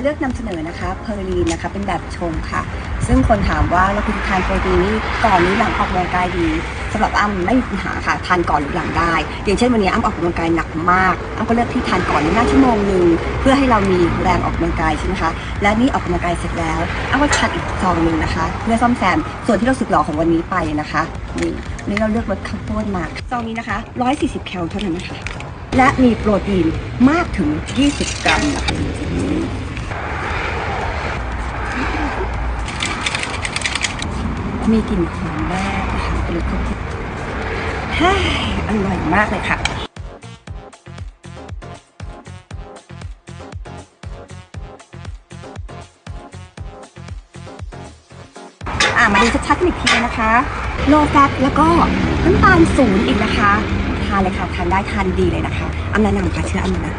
เลือกนำเสนอนะคะเพอร์ลีนนะคะเป็นแบบชงค่ะ ซึ่งคนถามว่าเราคุณทานโปรตีนนี่ก่อนหรือหลังออกกำลังกายดีสำหรับอ้ำไม่มีปัญหาค่ะทานก่อนหรือหลังได้ อย่างเช่นวันนี้อ้ำออกกำลังกายหนักมากอ้ำก็เลือกที่ทานก่อนหน้าชั่วโมงหนึ่งเพื่อให้เรามีแรงออกกำลังกายใช่ไหมคะและนี่ออกกำลังกายเสร็จแล้วอ้ำก็ทานอีกซองหนึ่งนะคะเพื่อซ่อมแซมส่วนที่เราสึกหรอของวันนี้ไปนะคะนี่วันนี่เราเลือกลดข้าวโพดมาซองนี้นะคะ 140 แคลเท่านั้นนะคะและมีโปรตีนมากถึง 20 กรัมนะคะ มีกลิ่นหอมมากนะคะเป็นรสข้าวโพดเฮ้ยอร่อยมากเลยค่ะอะมาดูชัดๆกันอีกทีนะคะ โลแฟตแล้วก็น้ำตาลศูนย์อีกนะคะ ทานเลยค่ะ ทานได้ทานดีเลยนะคะอำแนะนำค่ะเชื่ออำนะ